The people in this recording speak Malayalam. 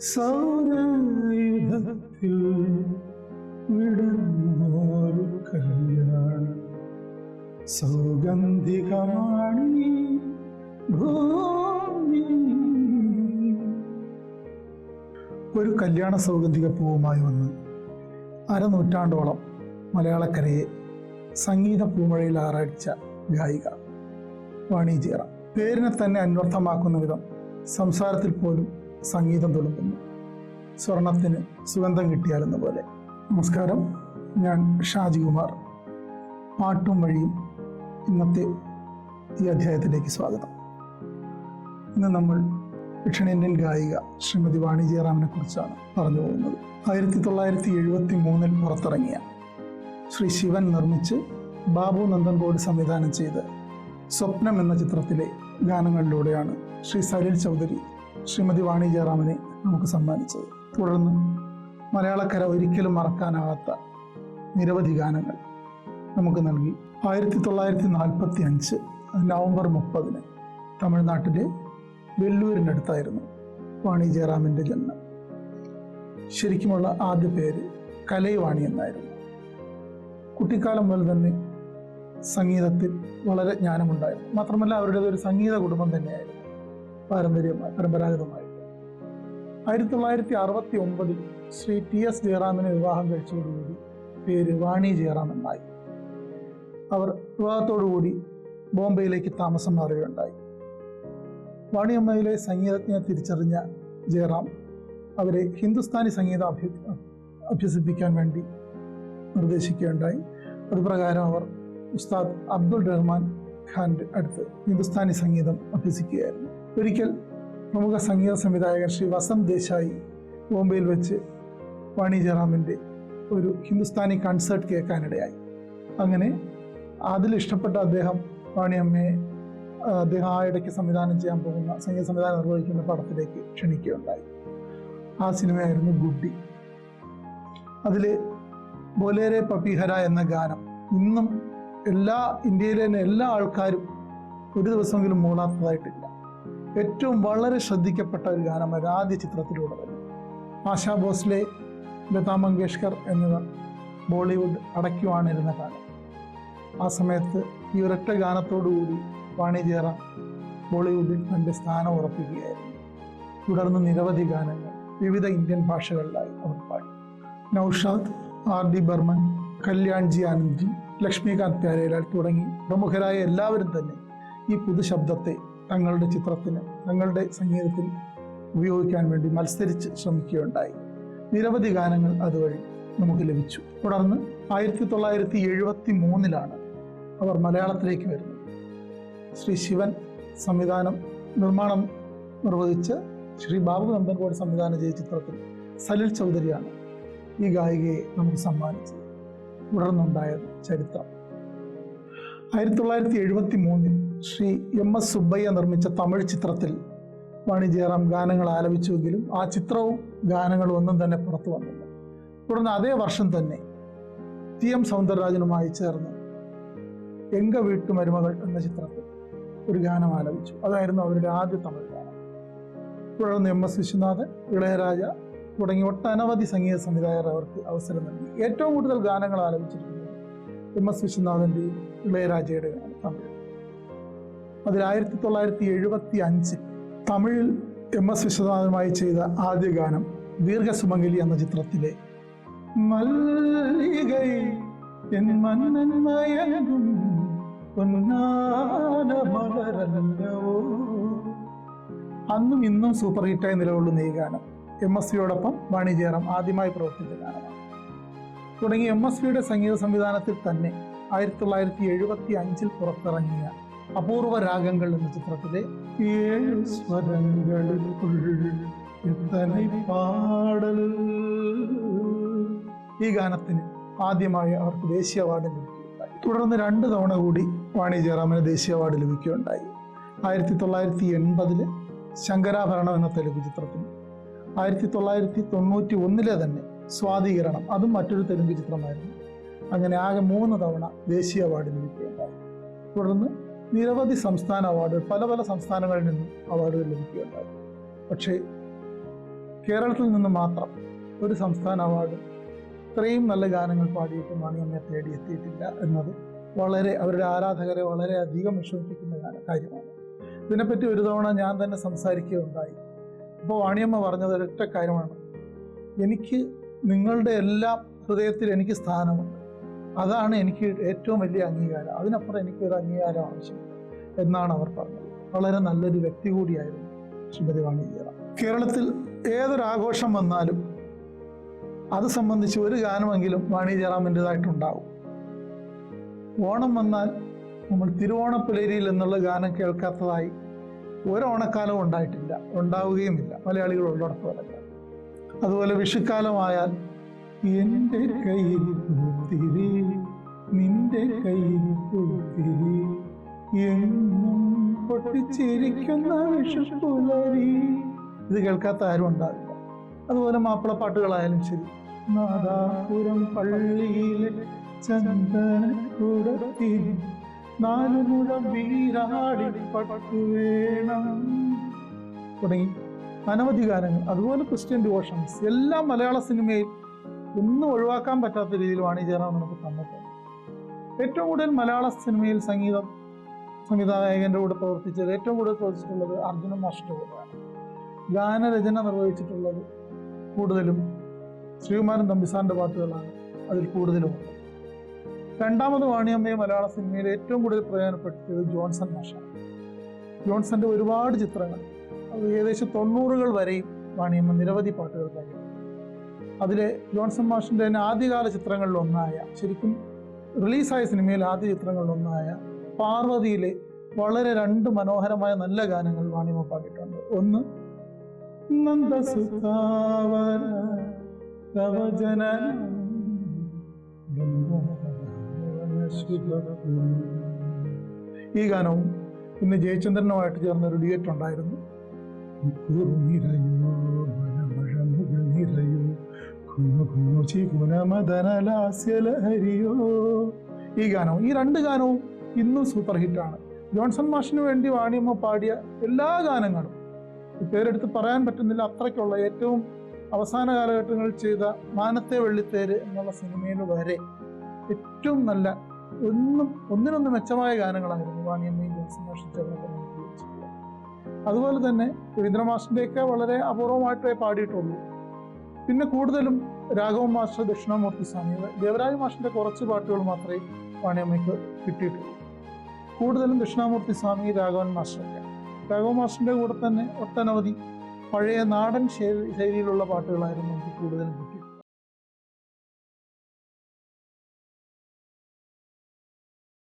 സൗരയുധത്തിൽ വിടർന്നൊരു കല്യാണം. സൗഗന്ധികമാണി ഭൂമി. ഒരു കല്യാണ സൗഗന്ധിക പൂവുമായി വന്ന് അരനൂറ്റാണ്ടോളം മലയാളക്കരയെ സംഗീത പൂമഴയിൽ ആറാഴ്ച ഗായിക വാണിജ്യറ. പേരിനെ തന്നെ അന്വർത്ഥമാക്കുന്ന വിധം സംസാരത്തിൽ പോലും സംഗീതം തുളുമ്പുന്നു സ്വർണത്തിന് സുഗന്ധം കിട്ടിയാലെന്ന പോലെ. നമസ്കാരം. ഞാൻ ഷാജികുമാർ പാട്ടും വഴിയും ഇന്നത്തെ ഈ അധ്യായത്തിലേക്ക് സ്വാഗതം. ഇന്ന് നമ്മൾ ദക്ഷിണേന്ത്യൻ ഗായിക ശ്രീമതി വാണി ജയറാമിനെ കുറിച്ചാണ് പറഞ്ഞു പോകുന്നത്. ആയിരത്തി തൊള്ളായിരത്തി എഴുപത്തി മൂന്നിൽ പുറത്തിറങ്ങിയ ശ്രീ ശിവൻ നിർമ്മിച്ച് ബാബു നന്ദൻകോട് സംവിധാനം ചെയ്ത് സ്വപ്നം എന്ന ചിത്രത്തിലെ ഗാനങ്ങളിലൂടെയാണ് ശ്രീ സലിൽ ചൗധരി ശ്രീമതി വാണി ജയറാമിനെ നമുക്ക് സമ്മാനിച്ചത്. തുടർന്ന് മലയാളക്കര ഒരിക്കലും മറക്കാനാവാത്ത നിരവധി ഗാനങ്ങൾ നമുക്ക് നൽകി. ആയിരത്തി തൊള്ളായിരത്തി നാൽപ്പത്തി അഞ്ച് നവംബർ മുപ്പതിന് തമിഴ്നാട്ടിലെ വെല്ലൂരിനടുത്തായിരുന്നു വാണി ജയറാമിന്റെ ജന്മം. ശരിക്കുമുള്ള ആദ്യ പേര് കലൈവാണി എന്നായിരുന്നു. കുട്ടിക്കാലം മുതൽ തന്നെ സംഗീതത്തിൽ വളരെ ജ്ഞാനമുണ്ടായിരുന്നു. മാത്രമല്ല അവരുടേത് ഒരു സംഗീത കുടുംബം തന്നെയായിരുന്നു. പാരമ്പര്യമായി പരമ്പരാഗതമായി ആയിരത്തി തൊള്ളായിരത്തി അറുപത്തി ഒമ്പതിൽ ശ്രീ ടി എസ് ജയറാമിനെ വിവാഹം കഴിച്ചതോടുകൂടി പേര് വാണി ജയറാം എന്നായി. അവർ വിവാഹത്തോടുകൂടി ബോംബെയിലേക്ക് താമസം മാറുകയുണ്ടായി. വാണിയമ്മയിലെ സംഗീതജ്ഞനെ തിരിച്ചറിഞ്ഞ ജയറാം അവരെ ഹിന്ദുസ്ഥാനി സംഗീതം അഭ്യ അഭ്യസിപ്പിക്കാൻ വേണ്ടി നിർദ്ദേശിക്കുകയുണ്ടായി. അതുപ്രകാരം അവർ ഉസ്താദ് അബ്ദുൾ റഹ്മാൻ ഖാന്റെ അടുത്ത് ഹിന്ദുസ്ഥാനി സംഗീതം അഭ്യസിക്കുകയായിരുന്നു. ഒരിക്കൽ പ്രമുഖ സംഗീത സംവിധായകൻ ശ്രീ വസന്ത് ദേശായി ബോംബെയിൽ വെച്ച് വാണി ജയറാമിന്റെ ഒരു ഹിന്ദുസ്ഥാനി കൺസേർട്ട് കേൾക്കാനിടയായി. അങ്ങനെ അതിൽ ഇഷ്ടപ്പെട്ട അദ്ദേഹം വാണിയമ്മയെ അദ്ദേഹം ആ ഇടയ്ക്ക് സംവിധാനം ചെയ്യാൻ പോകുന്ന സംഗീത സംവിധാനം നിർവഹിക്കുന്ന പടത്തിലേക്ക് ക്ഷണിക്കുകയുണ്ടായി. ആ സിനിമയായിരുന്നു ഗുഡ്ഡി. അതിൽ ബോലേരെ പപ്പിഹര എന്ന ഗാനം ഇന്നും എല്ലാ ഇന്ത്യയിലെ തന്നെ എല്ലാ ആൾക്കാരും ഒരു ദിവസമെങ്കിലും മൂടാത്തതായിട്ടില്ല. ഏറ്റവും വളരെ ശ്രദ്ധിക്കപ്പെട്ട ഒരു ഗാനമായിരുന്നു ആദ്യ ചിത്രത്തിലൂടെ തന്നെ ആശാ ഭോസ്ലെ ലതാ മങ്കേഷ്കർ എന്നിവർ ബോളിവുഡ് അടയ്ക്കുവാണിരുന്ന കാലം. ആ സമയത്ത് ഈ ഒരൊറ്റ ഗാനത്തോടുകൂടി വാണി ജയറാം ബോളിവുഡിൽ തന്റെ സ്ഥാനം ഉറപ്പിക്കുകയായിരുന്നു. തുടർന്ന് നിരവധി ഗാനങ്ങൾ വിവിധ ഇന്ത്യൻ ഭാഷകളിലായി അവർ പാടി. നൌഷാദ് ആർ ഡി ബർമൻ കല്യാൺജി ആനന്ദ്ജി ലക്ഷ്മികാന്ത് പ്യാരേലാൽ തുടങ്ങി പ്രമുഖരായ എല്ലാവരും തന്നെ ഈ പുതുശബ്ദത്തെ തങ്ങളുടെ ചിത്രത്തിന് തങ്ങളുടെ സംഗീതത്തിന് ഉപയോഗിക്കാൻ വേണ്ടി മത്സരിച്ച് ശ്രമിക്കുകയുണ്ടായി. നിരവധി ഗാനങ്ങൾ അതുവഴി നമുക്ക് ലഭിച്ചു. തുടർന്ന് ആയിരത്തി തൊള്ളായിരത്തി എഴുപത്തി മൂന്നിലാണ് അവർ മലയാളത്തിലേക്ക് വരുന്നത്. ശ്രീ ശിവൻ സംവിധാനം നിർമ്മാണം നിർവഹിച്ച് ശ്രീ ബാബു നന്ദൻകോട് സംവിധാനം ചെയ്ത ചിത്രത്തിൽ സലിൽ ചൗധരിയാണ് ഈ ഗായികയെ നമുക്ക് സമ്മാനിച്ചത്. തുടർന്നുണ്ടായ ചരിത്രം. ആയിരത്തി തൊള്ളായിരത്തി എഴുപത്തി മൂന്നിൽ ശ്രീ എം എസ് സുബ്ബയ്യ നിർമ്മിച്ച തമിഴ് ചിത്രത്തിൽ മണി ജയറാം ഗാനങ്ങൾ ആലപിച്ചുവെങ്കിലും ആ ചിത്രവും ഗാനങ്ങളും ഒന്നും തന്നെ പുറത്തു വന്നില്ല. തുടർന്ന് അതേ വർഷം തന്നെ ടി എം സൗന്ദരരാജനുമായി ചേർന്ന് എങ്ക വീട്ടു മരുമകൾ എന്ന ചിത്രത്തിൽ ഒരു ഗാനം ആലപിച്ചു. അതായിരുന്നു അവരുടെ ആദ്യ തമിഴ് ഗാനം. തുടർന്ന് എം എസ് വിശ്വനാഥൻ ഇളയരാജ തുടങ്ങി ഒട്ടനവധി സംഗീത സംവിധായകർ അവർക്ക് അവസരം നൽകി. ഏറ്റവും കൂടുതൽ ഗാനങ്ങൾ ആലപിച്ചിരിക്കുന്നത് എം എസ് വിശ്വനാഥന്റെയും ഇളയരാജയുടെയാണ് തമിഴ് അതിൽ ആയിരത്തി തൊള്ളായിരത്തി എഴുപത്തി അഞ്ച് തമിഴിൽ എം എസ് വിശ്വനാഥനുമായി ചെയ്ത ആദ്യ ഗാനം ദീർഘസുമംഗലി എന്ന ചിത്രത്തിലെ മല്ലികൈ എൻ മന്നൻ അന്നും ഇന്നും സൂപ്പർ ഹിറ്റായി നിലകൊള്ളുന്ന ഈ ഗാനം എം എസ് സിയോടൊപ്പം വാണി ജയറാം ആദ്യമായി പ്രവർത്തിച്ച ഗാനമാണ്. തുടങ്ങി എം എസ് വിയുടെ സംഗീത സംവിധാനത്തിൽ തന്നെ ആയിരത്തി തൊള്ളായിരത്തി എഴുപത്തി അഞ്ചിൽ പുറത്തിറങ്ങിയ അപൂർവ രാഗങ്ങൾ എന്ന ചിത്രത്തിലെ ഏഴ് സ്വരങ്ങളിൽക്കുൾ എത്തனை പാടൽ. ഈ ഗാനത്തിന് ആദ്യമായി അവർക്ക് ദേശീയ അവാർഡ് ലഭിക്കുകയുണ്ടായി. തുടർന്ന് രണ്ട് തവണ കൂടി വാണി ജയറാമിന് ദേശീയ അവാർഡ് ലഭിക്കുകയുണ്ടായി. ആയിരത്തി തൊള്ളായിരത്തി എൺപതിൽ ശങ്കരാഭരണം എന്ന തെലുങ്ക് ചിത്രത്തിന് ആയിരത്തി തൊള്ളായിരത്തി തൊണ്ണൂറ്റി ഒന്നിലെ തന്നെ സ്വാധീകരണം അതും മറ്റൊരു തെലുങ്ക് ചിത്രമായിരുന്നു. അങ്ങനെ ആകെ മൂന്ന് തവണ ദേശീയ അവാർഡ് ലഭിക്കുകയുണ്ടായി. തുടർന്ന് നിരവധി സംസ്ഥാന അവാർഡുകൾ പല പല സംസ്ഥാനങ്ങളിൽ നിന്നും അവാർഡുകൾ ലഭിക്കുകയുണ്ടായി. പക്ഷേ കേരളത്തിൽ നിന്ന് മാത്രം ഒരു സംസ്ഥാന അവാർഡ് ഇത്രയും നല്ല ഗാനങ്ങൾ പാടിയിട്ട് മണിയമ്മയെ തേടി എത്തിയിട്ടില്ല എന്നത് വളരെ അവരുടെ ആരാധകരെ വളരെയധികം വിഷമിപ്പിക്കുന്ന കാ- കാര്യമാണ്. ഇതിനെപ്പറ്റി ഒരു തവണ ഞാൻ തന്നെ സംസാരിക്കുകയുണ്ടായി. അപ്പോൾ വാണിയമ്മ പറഞ്ഞത് ഒരൊറ്റ കാര്യമാണ്. എനിക്ക് നിങ്ങളുടെ എല്ലാ ഹൃദയത്തിൽ എനിക്ക് സ്ഥാനമുണ്ട്. അതാണ് എനിക്ക് ഏറ്റവും വലിയ അംഗീകാരം. അതിനപ്പുറം എനിക്കൊരു അംഗീകാരം ആവശ്യം എന്നാണ് അവർ പറഞ്ഞത്. വളരെ നല്ലൊരു വ്യക്തി കൂടിയായിരുന്നു ശ്രീമതി വാണി ജയറാം കേരളത്തിൽ ഏതൊരാഘോഷം വന്നാലും അത് സംബന്ധിച്ച് ഒരു ഗാനമെങ്കിലും വാണി ജയറാമിന്റെതായിട്ടുണ്ടാവും ഓണം വന്നാൽ നമ്മൾ തിരുവോണപ്പുലരിയിൽ എന്നുള്ള ഗാനം കേൾക്കാത്തതായി ഒരു ഓണക്കാലവും ഉണ്ടായിട്ടില്ല. ഉണ്ടാവുകയുമില്ല. മലയാളികൾ ഉള്ളിടത്തോലല്ല അതുപോലെ വിഷുക്കാലമായാൽ എന്റെ കയ്യിൽ പൂത്തിരി നിന്റെ കയ്യിൽ പൂത്തിരി. എന്നും പൊട്ടിച്ചിരിക്കുന്ന വിഷുപ്പുലരി ഇത് കേൾക്കാത്ത ആരും ഉണ്ടാവില്ല. അതുപോലെ മാപ്പിള പാട്ടുകളായാലും ശരി. നാദാപുരം പള്ളിയിലെ ചന്ദനക്കുടത്തിൽ നാലു മുഴം വീരാടി പട്ടു വേണം. തുടങ്ങി. അനവധി ഗാനങ്ങൾ അതുപോലെ ക്രിസ്ത്യൻ ഡിവോഷൻസ് എല്ലാം മലയാള സിനിമയിൽ ഒന്നും ഒഴിവാക്കാൻ പറ്റാത്ത രീതിയിൽ വാണി ജയറാം നമുക്ക് തന്നത് ഏറ്റവും കൂടുതൽ മലയാള സിനിമയിൽ സംഗീതം സംവിധായകന്റെ കൂടെ പ്രവർത്തിച്ചത് ഏറ്റവും കൂടുതൽ പ്രവർത്തിച്ചിട്ടുള്ളത് അർജുനൻ മാസ്റ്റർ കൂടെയാണ്. ഗാനരചന നിർവഹിച്ചിട്ടുള്ളത് കൂടുതലും ശ്രീകുമാരൻ തമ്പിസാറിന്റെ പാട്ടുകളാണ് അതിൽ കൂടുതലും രണ്ടാമത് വാണിയമ്മയെ മലയാള സിനിമയിൽ ഏറ്റവും കൂടുതൽ പ്രയോജനപ്പെടുത്തിയത് ജോൺസൺ മാഷാണ്. ജോൺസന്റെ ഒരുപാട് ചിത്രങ്ങൾ ഏകദേശം തൊണ്ണൂറുകൾ വരെയും വാണിയമ്മ നിരവധി പാട്ടുകൾ പാടി അതിലെ ജോൺസൺ മാഷിന്റെ തന്നെ ആദ്യകാല ചിത്രങ്ങളിൽ ഒന്നായ ശരിക്കും റിലീസായ സിനിമയിൽ ആദ്യ ചിത്രങ്ങളിൽ ഒന്നായ പാർവതിയിലെ വളരെ രണ്ട് മനോഹരമായ നല്ല ഗാനങ്ങൾ വാണി പാടിയിട്ടുണ്ട്. ഒന്ന് നന്ദസുതാവര ഈ ഗാനവും ഇന്ന് ജയചന്ദ്രനുമായിട്ട് ചേർന്ന ഒരു ഡിയേറ്റ് ഉണ്ടായിരുന്നു മനമഴമുകൾ നിറയോ ഈ ഗാനവും ഈ രണ്ട് ഗാനവും ഇന്നും സൂപ്പർ ഹിറ്റാണ് ജോൺസൺ മാഷിന് വേണ്ടി വാണിയമ്മ പാടിയ എല്ലാ ഗാനങ്ങളും. പേരെടുത്ത് പറയാൻ പറ്റുന്നില്ല അത്രയ്ക്കുള്ള ഏറ്റവും അവസാന കാലഘട്ടങ്ങളിൽ ചെയ്ത മാനത്തെ വെള്ളിത്തേര് എന്നുള്ള സിനിമയിൽ വരെ ഏറ്റവും നല്ല ഒന്നും ഒന്നിനൊന്ന് മെച്ചമായ ഗാനങ്ങളായിരുന്നു വാണിയമ്മയും ജോൺസൺ മാഷും ചേർന്നപ്പോൾ അതുപോലെ തന്നെ രവീന്ദ്ര മാഷിന്റെയൊക്കെ വളരെ അപൂർവമായിട്ടേ പാടിയിട്ടുള്ളൂ. പിന്നെ കൂടുതലും രാഘവൻ മാസ്റ്റർ ദക്ഷിണാമൂർത്തി സ്വാമി ദേവരാജ മാഷിന്റെ കുറച്ച് പാട്ടുകൾ മാത്രമേ വാണിയമ്മയ്ക്ക് കിട്ടിയിട്ടുള്ളൂ. കൂടുതലും ദക്ഷിണാമൂർത്തി സ്വാമി രാഘവൻ മാസ്റ്ററൊക്കെ രാഘവൻ മാസ്റ്ററിന്റെ കൂടെ തന്നെ ഒട്ടനവധി പഴയ നാടൻ ശൈലി ശൈലിയിലുള്ള പാട്ടുകളായിരുന്നു എനിക്ക് കൂടുതലും